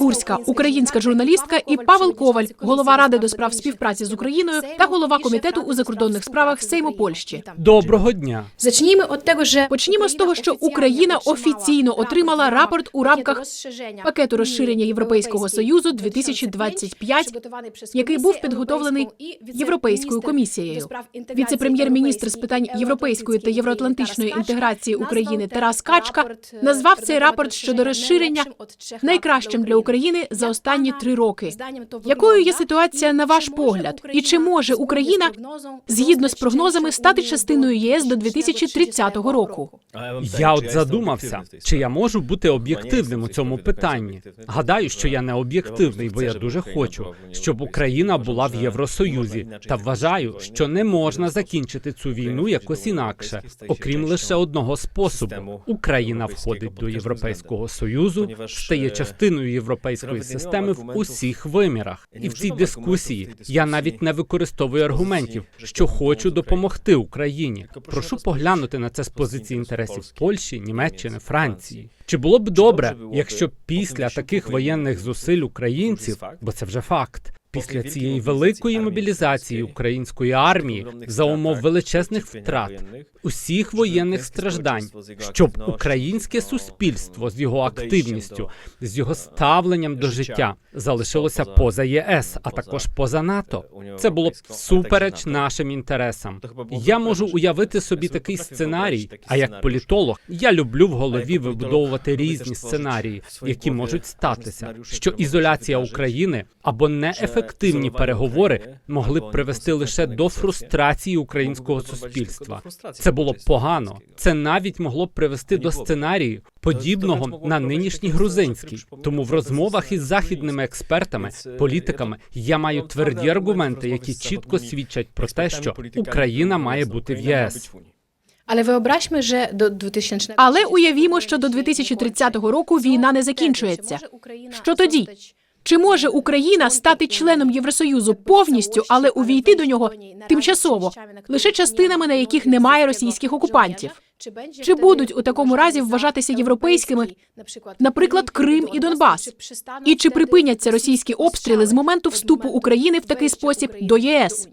Гурська, українська журналістка, і Павел Коваль, голова ради до справ співпраці з Україною та голова комітету у закордонних справах Сейму Польщі. Доброго дня. Зачнімо от того, що почнімо з того, що Україна офіційно отримала рапорт у рамках пакету розширення Європейського союзу 2025, який був підготовлений Європейською комісією. Віце-прем'єр-міністр з питань європейської та євроатлантичної інтеграції України Тарас Качка назвав цей рапорт щодо розширення найкращим для України за останні три роки. Якою є ситуація на ваш погляд? І чи може Україна згідно з прогнозами стати частиною ЄС до 2030 року? Я от задумався, чи я можу бути об'єктивним у цьому питанні. Гадаю, що я не об'єктивний, бо я дуже хочу, щоб Україна була в Євросоюзі, та вважаю, що не можна закінчити цю війну якось інакше, окрім лише одного способу. Україна входить до Європейського союзу, стає частиною європейської системи в усіх вимірах. І в цій дискусії я навіть не використовую аргументів, що хочу допомогти Україні. Прошу поглянути на це з позиції інтересів Польщі, Німеччини, Франції. Чи було б добре, якщо після таких воєнних зусиль українців, бо це вже факт, після цієї великої мобілізації української армії за умов величезних втрат, усіх воєнних страждань, щоб українське суспільство з його активністю, з його ставленням до життя залишилося поза ЄС, а також поза НАТО. Це було б всупереч нашим інтересам. Я можу уявити собі такий сценарій. А як політолог, я люблю в голові вибудовувати різні сценарії, які можуть статися. Що ізоляція України або неефективні переговори могли б привести лише до фрустрації українського суспільства. Це було б погано. Це навіть могло б привести до сценарію, подібного на нинішній грузинський. Тому в розмовах із західними експертами, політиками, я маю тверді аргументи, які чітко свідчать про те, що Україна має бути в ЄС. Але wyobraźmy, że do 2000 Але уявімо, що до 2030 року війна не закінчується. Що тоді? Чи може Україна стати членом Євросоюзу повністю, але увійти до нього тимчасово, лише частинами, на яких немає російських окупантів? Чи будуть у такому разі вважатися європейськими, наприклад, Крим і Донбас? І чи припиняться російські обстріли з моменту вступу України в такий спосіб до ЄС?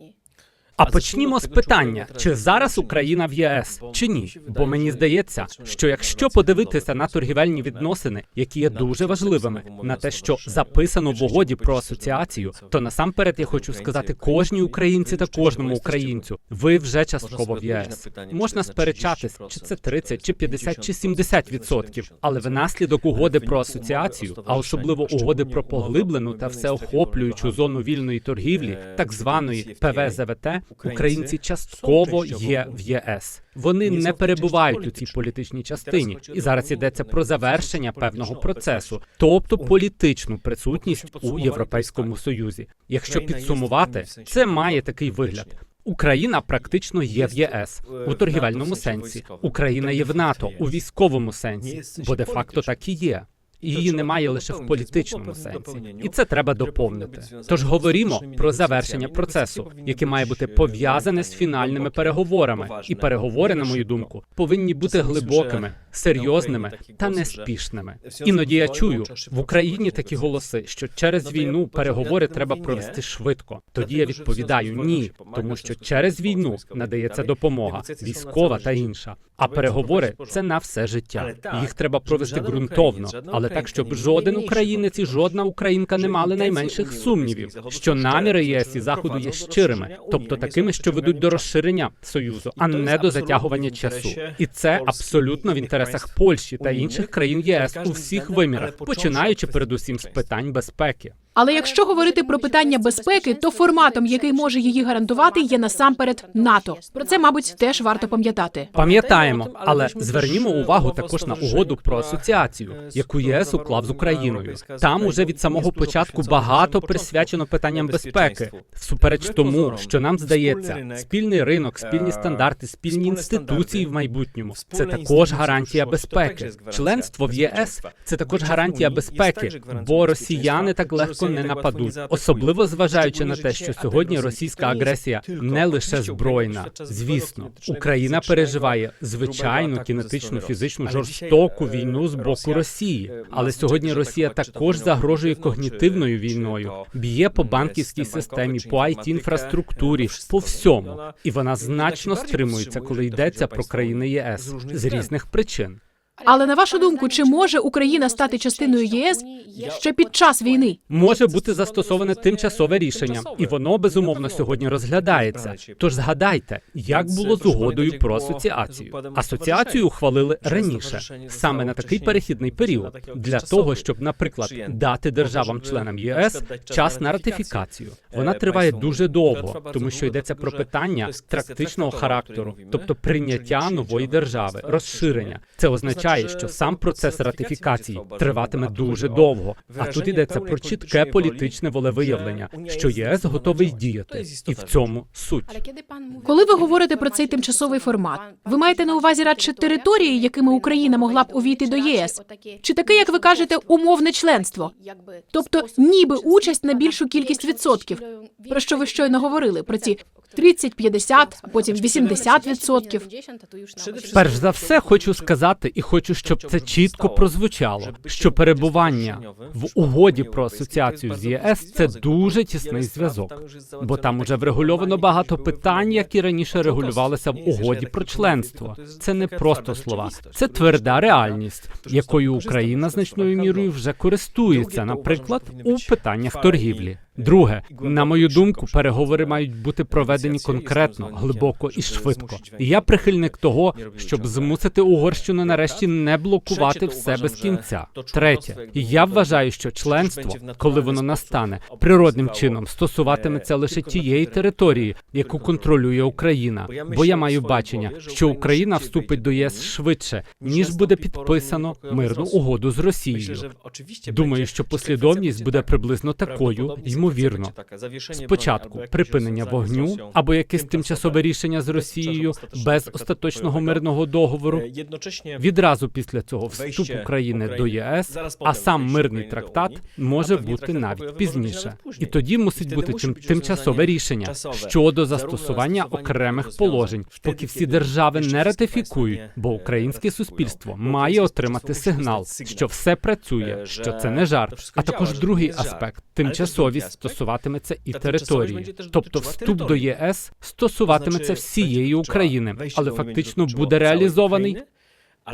А почнімо з питання: чи зараз Україна в ЄС чи ні? Бо мені здається, що якщо подивитися на торгівельні відносини, які є дуже важливими, на те, що записано в угоді про асоціацію, то насамперед я хочу сказати кожній українці та кожному українцю, ви вже частково в ЄС. Можна сперечатись, чи це 30, чи 50, чи 70 відсотків, але внаслідок угоди про асоціацію, а особливо угоди про поглиблену та всеохоплюючу зону вільної торгівлі, так званої ПВЗВТ, українці частково є в ЄС. Вони не перебувають у цій політичній частині, і зараз йдеться про завершення певного процесу, тобто політичну присутність у Європейському Союзі. Якщо підсумувати, це має такий вигляд. Україна практично є в ЄС у торгівельному сенсі. Україна є в НАТО у військовому сенсі, бо де факто так і є. Її немає лише в політичному сенсі, і це треба доповнити. Тож говоримо про завершення процесу, яке має бути пов'язане з фінальними переговорами. І переговори, на мою думку, повинні бути глибокими, серйозними та неспішними. Іноді я чую в Україні такі голоси, що через війну переговори треба провести швидко. Тоді я відповідаю ні, тому що через війну надається допомога військова та інша. А переговори це на все життя. Їх треба провести ґрунтовно, але так, щоб жоден українець і жодна українка не мали найменших сумнівів, що наміри ЄС і заходу є щирими, тобто такими, що ведуть до розширення союзу, а не до затягування часу. І це абсолютно в інтересах Польщі та інших країн ЄС у всіх вимірах, починаючи передусім з питань безпеки. Але якщо говорити про питання безпеки, то форматом, який може її гарантувати, є насамперед НАТО. Про це, мабуть, теж варто пам'ятати. Пам'ятаємо, але звернімо увагу також на угоду про асоціацію, яку ЄС уклав з Україною. Там уже від самого початку багато присвячено питанням безпеки, всупереч тому, що нам здається, спільний ринок, спільні стандарти, спільні інституції в майбутньому це також гарантія безпеки. Членство в ЄС це також гарантія безпеки, бо росіяни так легко швидко не нападуть, особливо зважаючи на те, що сьогодні російська агресія не лише збройна. Звісно, Україна переживає звичайну кінетичну фізичну жорстоку війну з боку Росії. Але сьогодні Росія також загрожує когнітивною війною, б'є по банківській системі, по it інфраструктурі, по всьому, і вона значно стримується, коли йдеться про країни ЄС з різних причин. Але на вашу думку, чи може Україна стати частиною ЄС ще під час війни? Може бути застосоване тимчасове рішення, і воно безумовно сьогодні розглядається. Тож згадайте, як було з угодою про асоціацію. Асоціацію ухвалили раніше, саме на такий перехідний період, для того, щоб, наприклад, дати державам-членам ЄС час на ратифікацію. Вона триває дуже довго, тому що йдеться про питання практичного характеру, тобто прийняття нової держави, розширення. Це означає, що сам процес ратифікації триватиме дуже довго. А тут йдеться про чітке політичне волевиявлення, що ЄС готовий діяти, і в цьому суть. Коли ви говорите про цей тимчасовий формат, ви маєте на увазі радше території, якими Україна могла б увійти до єс, чи таке, як ви кажете, умовне членство, тобто ніби участь на більшу кількість відсотків, про що ви щойно говорили, про ці 30, 50, а потім 80 відсотків. Перш за все, хочу сказати, і хочу, щоб це чітко прозвучало, що перебування в угоді про асоціацію з ЄС це дуже тісний зв'язок, бо там уже врегульовано багато питань, які раніше регулювалися в угоді про членство. Це не просто слова, це тверда реальність, якою Україна значною мірою вже користується, наприклад, у питаннях торгівлі. Друге, на мою думку, переговори мають бути проведені конкретно, глибоко і швидко. Я прихильник того, щоб змусити Угорщину нарешті не блокувати все без кінця. Третє, я вважаю, що членство, коли воно настане, природним чином стосуватиметься лише тієї території, яку контролює Україна. Бо я маю бачення, що Україна вступить до єС швидше, ніж буде підписано мирну угоду з Росією. Думаю, що послідовність буде приблизно такою, ймовірно. Спочатку припинення вогню або якесь тимчасове рішення з Росією без остаточного мирного договору. Відразу після цього вступ України до ЄС, а сам мирний трактат може бути навіть пізніше. І тоді мусить бути чим тимчасове рішення щодо застосування окремих положень, поки всі держави не ратифікують, бо українське суспільство має отримати сигнал, що все працює, що це не жарт. А також другий аспект. Тимчасовість стосуватиметься і території, тобто вступ до ЄС стосуватиметься всієї України, але фактично буде реалізований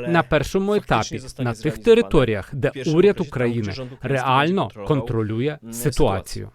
на першому етапі на тих територіях, де уряд України реально контролює ситуацію.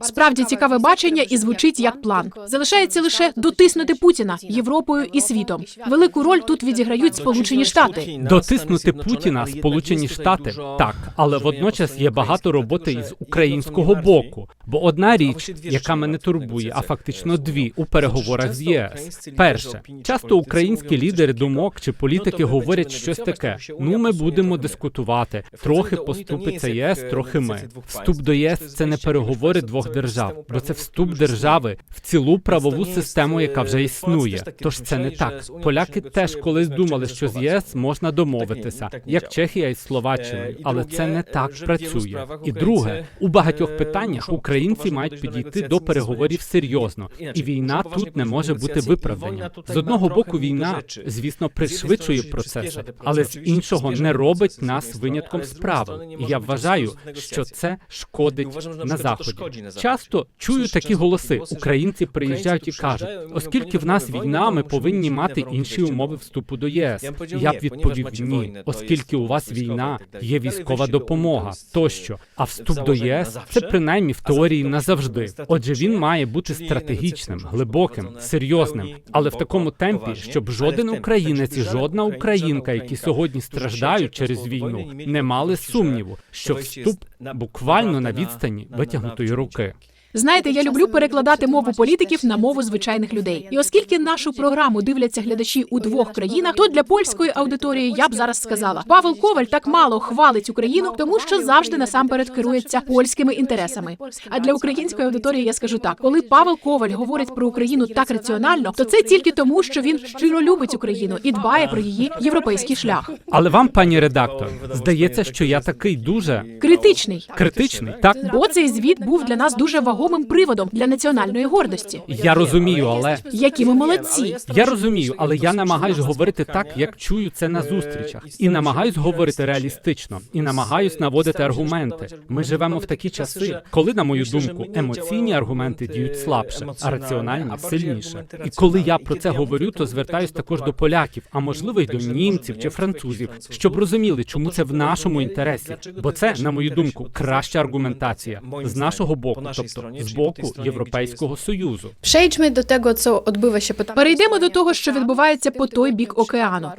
Справді цікаве бачення і звучить як план. Залишається лише дотиснути Путіна Європою і світом. Велику роль тут відіграють Сполучені Штати. Дотиснути Путіна Сполучені Штати так, але водночас є багато роботи із українського боку. Бо одна річ, яка мене турбує, а фактично дві у переговорах з ЄС. Перше, часто українські лідери думок чи політики говорять щось таке: ну ми будемо дискутувати. Трохи поступиться ЄС, трохи ми. Вступ до ЄС це не переговори двох держав, бо це вступ держави в цілу правову систему, яка вже існує. Тож це не так. Поляки теж колись думали, що з ЄС можна домовитися, як Чехія із Словаччиною, але це не так працює. І друге, у багатьох питаннях українці мають підійти до переговорів серйозно, і війна тут не може бути виправданням. З одного боку, війна, звісно, пришвидшує процеси, але з іншого не робить нас винятком з правил. І я вважаю, що це шкодить на заході. Часто чую такі голоси. Українці приїжджають і кажуть, оскільки в нас війна, ми повинні мати інші умови вступу до ЄС. Я б відповів ні, оскільки у вас війна, є військова допомога тощо. А вступ до ЄС це принаймні в теорії назавжди. Отже, він має бути стратегічним, глибоким, серйозним, але в такому темпі, щоб жоден українець і жодна українка, які сьогодні страждають через війну, не мали сумніву, що вступ буквально на відстані витягнутої руки роки. Знаєте, я люблю перекладати мову політиків на мову звичайних людей. І оскільки нашу програму дивляться глядачі у двох країнах, то для польської аудиторії я б зараз сказала: Павел Коваль так мало хвалить Україну, тому що завжди насамперед керується польськими інтересами. А для української аудиторії я скажу так: коли Павел Коваль говорить про Україну так раціонально, то це тільки тому, що він щиро любить Україну і дбає про її європейський шлях. Але вам, пані редактор, здається, що я такий дуже Критичний. критичний, так? Бо цей звіт був для нас дуже вагомим приводом для національної гордості. Я розумію, але Які ми молодці. я розумію, але я намагаюсь говорити так, як чую це на зустрічах, і намагаюсь говорити реалістично, і намагаюсь наводити аргументи. Ми живемо в такі часи, коли, на мою думку, емоційні аргументи діють слабше, а раціональні сильніше. І коли я про це говорю, то звертаюсь також до поляків, а можливо й до німців чи французів, щоб розуміли, чому це в нашому інтересі. Бо це, на мою думку, краща аргументація з нашого боку, тобто з боку Європейського союзу. Przejdźmy do tego, co odbywa się po Перейдемо до того, що відбувається по той бік океану.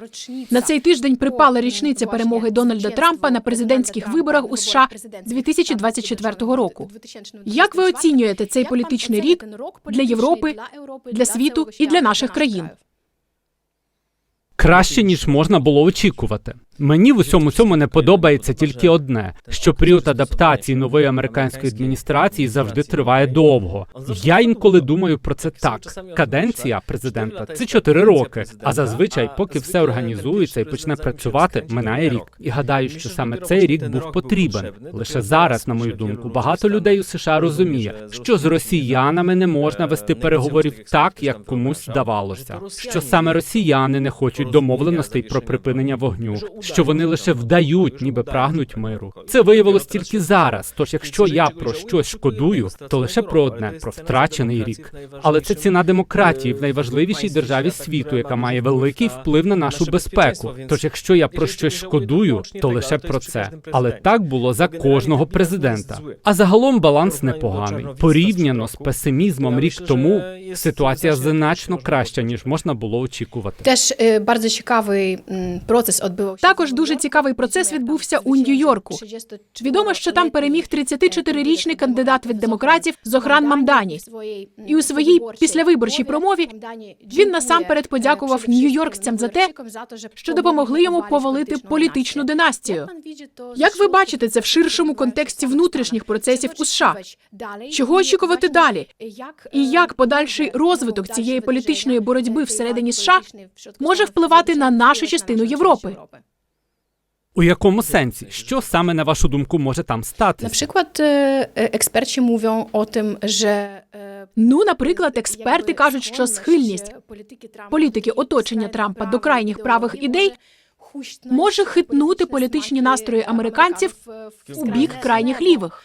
На цей тиждень припала річниця перемоги Дональда Трампа на президентських виборах у США 2024 року. Як ви оцінюєте цей політичний рік для Європи, для світу і для наших країн? Краще ніж можна було очікувати. Мені в усьому цьому не подобається тільки одне: що період адаптації нової американської адміністрації завжди триває довго. Я інколи думаю про це так: каденція президента це 4 роки. А зазвичай, поки все організується і почне працювати, минає рік. І гадаю, що саме цей рік був потрібен. Лише зараз, на мою думку, багато людей у США розуміє, що з росіянами не можна вести переговорів так, як комусь здавалося. Що саме росіяни не хочуть домовленостей про припинення вогню, що вони лише вдають, ніби прагнуть миру. Це виявилось тільки зараз. Тож, якщо я про щось шкодую, то лише про одне про втрачений рік. Але це ціна демократії в найважливішій державі світу, яка має великий вплив на нашу безпеку. Тож, якщо я про щось шкодую, то лише про це. Але так було за кожного президента. А загалом баланс непоганий. Порівняно з песимізмом рік тому ситуація значно краща ніж можна було очікувати. Теж е, bardzo цікавий процес відбувався. Також дуже цікавий процес відбувся у Нью-Йорку. Відомо, що там переміг 34-річний кандидат від демократів Зохран Мамдані. І у своїй післявиборчій промові він насамперед подякував нью-йоркцям за те, що допомогли йому повалити політичну династію. Як ви бачите це в ширшому контексті внутрішніх процесів у США? Чого очікувати далі? І як подальший розвиток цієї політичної боротьби всередині США може впливати на нашу частину Європи? У якому сенсі? Що саме на вашу думку може там стати? Наприклад, експерти мовлять о тим, mówią o tym, że e, Ну, наприклад, експерти кажуть, що схильність політики оточення Трампа до крайніх правих ідей може хитнути політичні настрої американців у бік крайніх лівих.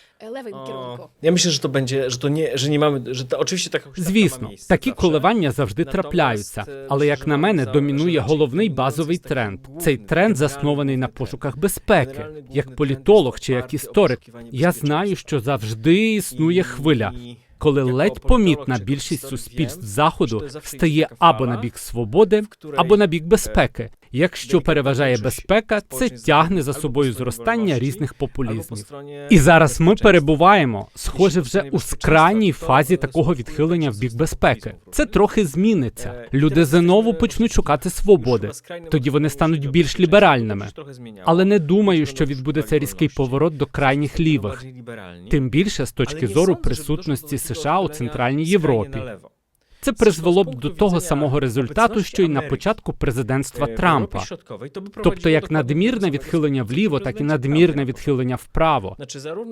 Ja myślę, że to będzie, że to nie, że nie mamy, że to oczywiście taka Звісно, такі коливання завжди трапляються, але як на мене, домінує головний базовий тренд. Цей тренд заснований на пошуках безпеки. Як політолог чи як історик, я знаю, що завжди існує хвиля. Коли ледь помітна більшість суспільств заходу стає або на бік свободи, або на бік безпеки. Якщо переважає безпека, це тягне за собою зростання різних популізмів. І зараз ми перебуваємо, схоже, вже у скрайній фазі такого відхилення в бік безпеки. Це трохи зміниться. Люди знову почнуть шукати свободи. Тоді вони стануть більш ліберальними. Але не думаю, що відбудеться різкий поворот до крайніх лівих. Тим більше з точки зору присутності США у центральній Європі. Це призвело б до того самого результату, що й на початку президентства Трампа. Тобто як надмірне відхилення вліво, так і надмірне відхилення вправо.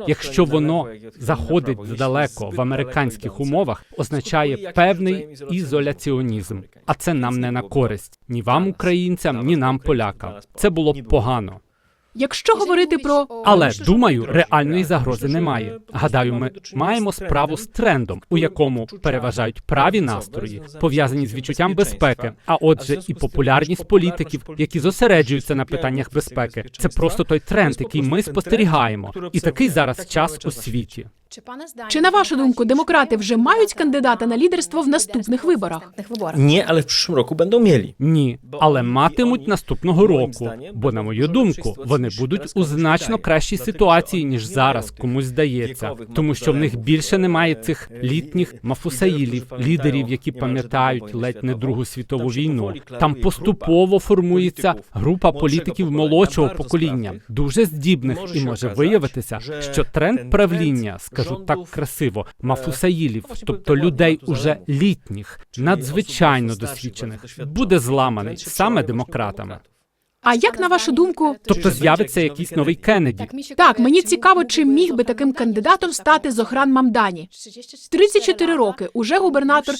Якщо воно заходить далеко в американських умовах, означає певний ізоляціонізм, а це нам не на користь ні вам, українцям, ні нам, полякам. Це було б погано. Якщо говорити про Але думаю, реальної загрози немає. Гадаю, ми маємо справу з трендом, у якому переважають праві настрої, пов'язані з відчуттям безпеки. А отже, і популярність політиків, які зосереджуються на питаннях безпеки. Це просто той тренд, який ми спостерігаємо, і такий зараз час у світі. Чи на вашу думку демократи вже мають кандидата на лідерство в наступних виборах? Nie, ale w przyszłym roku będą mieli. Ні, але матимуть наступного року. Бо, на мою думку, вони будуть у значно кращій ситуації ніж зараз комусь здається, тому що в них більше немає цих літніх мафусаїлів, лідерів, які пам'ятають ледь не Другу світову війну. Там поступово формується група політиків молодшого покоління, дуже здібних, і може виявитися, що тренд правління, скажу так красиво, мафусаїлів, тобто людей уже літніх, надзвичайно досвідчених, буде зламаний саме демократами. А як на вашу думку, Тобто з'явиться якийсь новий Кеннеді. так мені цікаво, чи міг би таким кандидатом стати Зохран Мамдані? 34 роки. Уже губернатор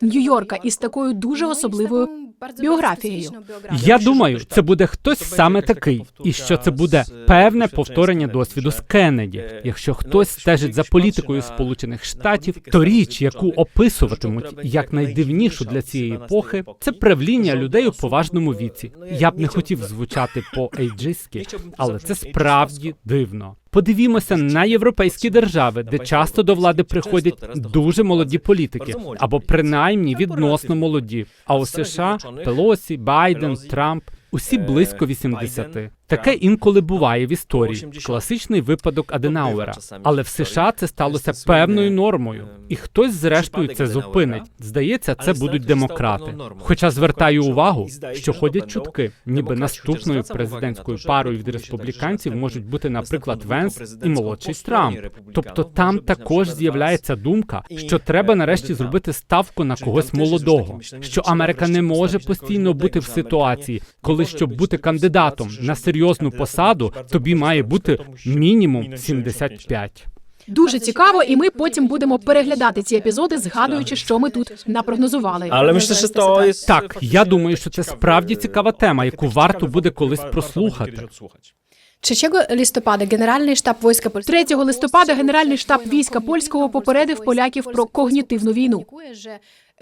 Нью-Йорка із такою дуже особливою біографією. Я думаю, це буде хтось саме такий, і що це буде певне повторення досвіду з Кеннеді. Якщо хтось стежить за політикою Сполучених Штатів, то річ, яку описуватимуть як найдивнішу для цієї епохи, це правління людей у поважному віці. Я б не хотів звучати по ейджистськи, але це справді дивно. Подивімося на європейські держави, де часто до влади приходять дуже молоді політики, або принаймні відносно молоді. А у США Пелосі, Байден, Трамп. Усі близько 80. Таке інколи буває в історії. Класичний випадок Аденауера. Але в США це сталося певною нормою, і хтось зрештою це зупинить. Здається, це будуть демократи. Хоча звертаю увагу, що ходять чутки, ніби наступною президентською парою від республіканців можуть бути, наприклад, Венс і молодший Трамп. Тобто там також з'являється думка, що треба нарешті зробити ставку на когось молодого, що Америка не може постійно бути в ситуації, коли щоб бути кандидатом на серйозну посаду, тобі має бути мінімум 75. Дуже цікаво, і ми потім будемо переглядати ці епізоди, згадуючи, що ми тут напрогнозували. Myślę, że to jest... Так, я думаю, що це справді цікава тема, яку варто буде колись прослухати. 3 листопада Генеральний штаб війська Польського 3 листопада Генеральний штаб війська польського попередив поляків про когнітивну війну.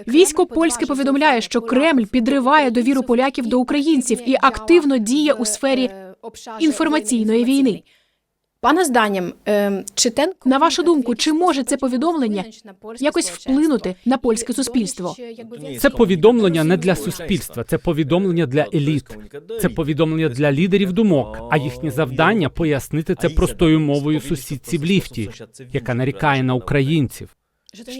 Військо польське повідомляє, що Кремль підриває довіру поляків до українців і активно діє у сфері інформаційної війни. Пана зданням, ем, чи ten На вашу думку, чи може це повідомлення якось вплинути на польське суспільство? Це повідомлення не для суспільства, це повідомлення для еліт. Це повідомлення для лідерів думок. А їхнє завдання пояснити це простою мовою сусідці в ліфті, яка нарікає на українців.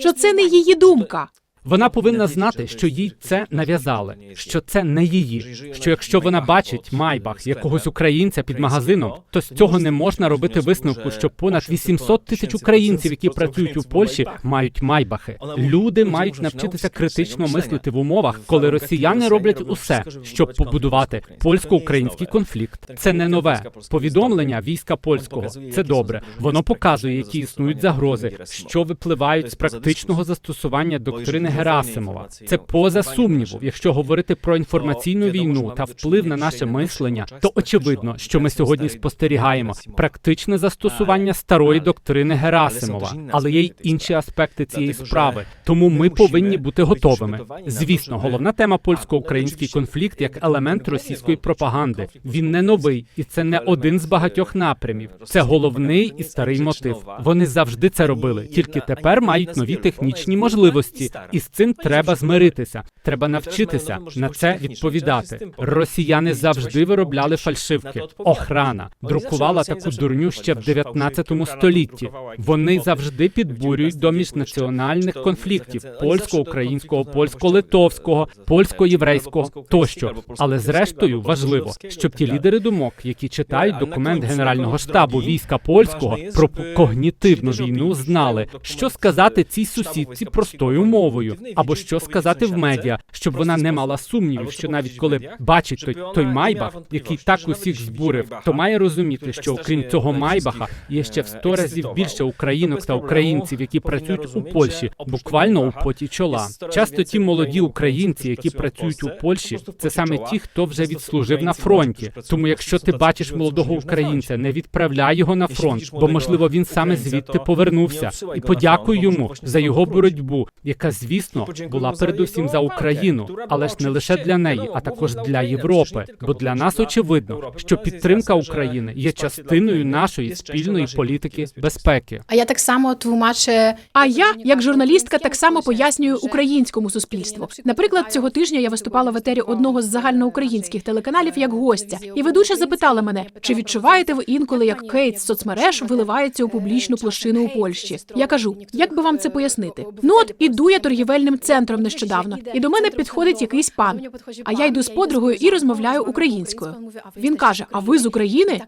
Що це не її думка? Вона повинна знати, що їй це нав'язали, що це не її. Що якщо вона бачить майбах якогось українця під магазином, то з цього не можна робити висновку, що понад 800 тисяч українців, які працюють у Польщі, мають майбахи. Люди мають навчитися критично мислити в умовах, коли росіяни роблять усе, щоб побудувати польсько-український конфлікт. Це не нове повідомлення війська польського. Це добре. Воно показує, які існують загрози, що випливають з практичного застосування доктрини Герасимова. Це поза сумніву. Якщо говорити про інформаційну війну та вплив на наше мислення, то очевидно, що ми сьогодні спостерігаємо практичне застосування старої доктрини Герасимова, але є й інші аспекти цієї справи. Тому ми повинні бути готовими. Звісно, головна тема польсько-український конфлікт як елемент російської пропаганди. Він не новий, і це не один з багатьох напрямів. Це головний і старий мотив. Вони завжди це робили, тільки тепер мають нові технічні можливості, і з цим треба змиритися. Треба навчитися на це відповідати. Росіяни завжди виробляли фальшивки. Охрана друкувала таку дурню ще в 19 столітті. Вони завжди підбурюють до міжнаціональних конфліктів польсько-українського, польсько-литовського, польсько-єврейського тощо. Але зрештою важливо, щоб ті лідери думок, які читають документ генерального штабу війська польського про когнітивну війну, знали, що сказати цій сусідці простою мовою, або що сказати в медіа, щоб вона не мала сумнівів, що навіть коли бачить той, той майбах, який так усіх збурив, то має розуміти, що окрім цього майбаха є ще в сто разів більше українок та українців, які працюють у Польщі, буквально у поті чола. Часто ті молоді українці, які працюють у Польщі, це саме ті, хто вже відслужив на фронті. Тому, якщо ти бачиш молодого українця, не відправляй його на фронт, бо можливо він саме звідти повернувся, і подякуй йому за його боротьбу, яка звідти звісно, була передусім за Україну, але ж не лише для неї, а також для Європи. Бо для нас очевидно, що підтримка України є частиною нашої спільної політики безпеки. А я так само тлумачу. А я, як журналістка, так само пояснюю українському суспільству. Наприклад, цього тижня я виступала в етері одного з загальноукраїнських телеканалів як гостя, і ведуча запитала мене, чи відчуваєте ви інколи, як кейт з соцмереж виливається у публічну площину у Польщі? Я кажу, як би вам це пояснити? Ну от іду я торгівельним центром нещодавно, і до мене підходить якийсь пан. А я йду з подругою і розмовляю українською. Він каже: А ви з України?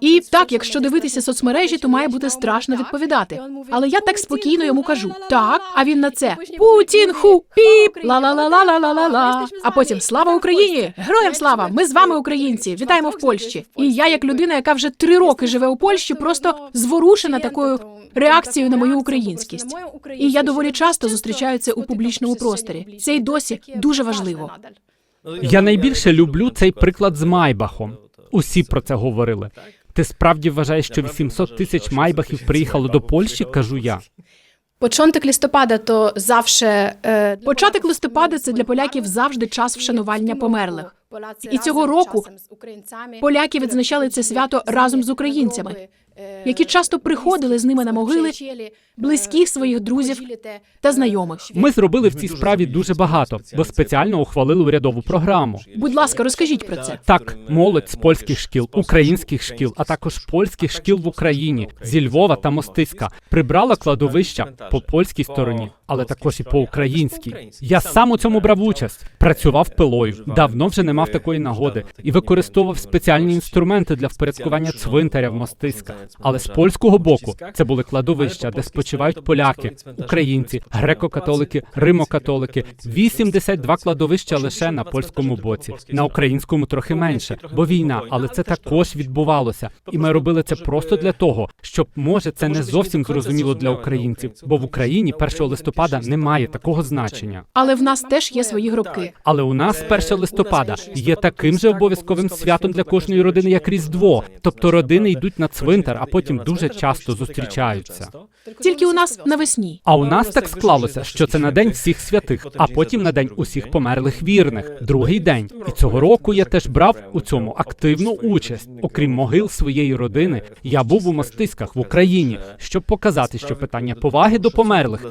І так, якщо дивитися соцмережі, то має бути страшно відповідати. Але я так спокійно йому кажу: так. А він на це Путін ху піп ла ла ла ла ла ла ла. А потім слава Україні! Героям слава! Ми з вами українці! Вітаємо в Польщі. І я, як людина, яка вже три роки живе у Польщі, просто зворушена такою реакцією на мою українськість. І я доволі часто зустрічаю це у публічному просторі. Це й досі дуже важливо. Я найбільше люблю цей приклад з Майбахом. Усі про це говорили. Ти справді вважаєш, що 800 тисяч майбахів приїхало до Польщі? кажу я. Початок листопада то завше е, Початок листопада це для поляків завжди час вшанування померлих. І цього року поляки відзначали це свято разом з українцями, які часто приходили з ними на могили близьких своїх друзів та знайомих. Ми зробили в цій справі дуже багато, бо спеціально ухвалили урядову програму. Будь ласка, розкажіть про це. Так, молодь з польських шкіл, українських шкіл, а також польських шкіл в Україні зі Львова та Мостиська прибрала кладовища по польській стороні, але також і по українській. Я сам у цьому брав участь, працював пилою. Давно вже не мав такої нагоди. І використовував спеціальні інструменти для впорядкування цвинтаря в Мостиська. Але з польського боку це були кладовища, де спочивають поляки, українці, греко-католики, римо-католики. 82 кладовища лише на польському боці, на українському трохи менше, бо війна, але це також відбувалося. І ми робили це просто для того, щоб може це не зовсім зрозуміло для українців, бо в Україні 1 листопада немає такого значення. Але в нас теж є свої гробки. Але у нас 1 листопада є таким же обов'язковим святом для кожної родини, як Різдво. Тобто родини йдуть на цвинтар, а потім дуже часто зустрічаються. Тільки у нас навесні. А у нас так склалося, що це на день всіх святих, а потім на день усіх померлих вірних. Другий день. І цього року я теж брав у цьому активну участь. Окрім могил своєї родини, я був у мостиськах в Україні, щоб показати, що питання поваги до померлих,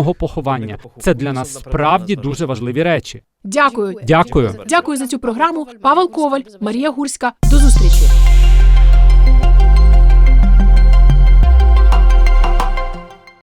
гідного поховання це для нас справді дуже важливі речі. Дякую. Дякую. Дякую за цю програму. Павел Коваль, Марія Гурська. До зустрічі.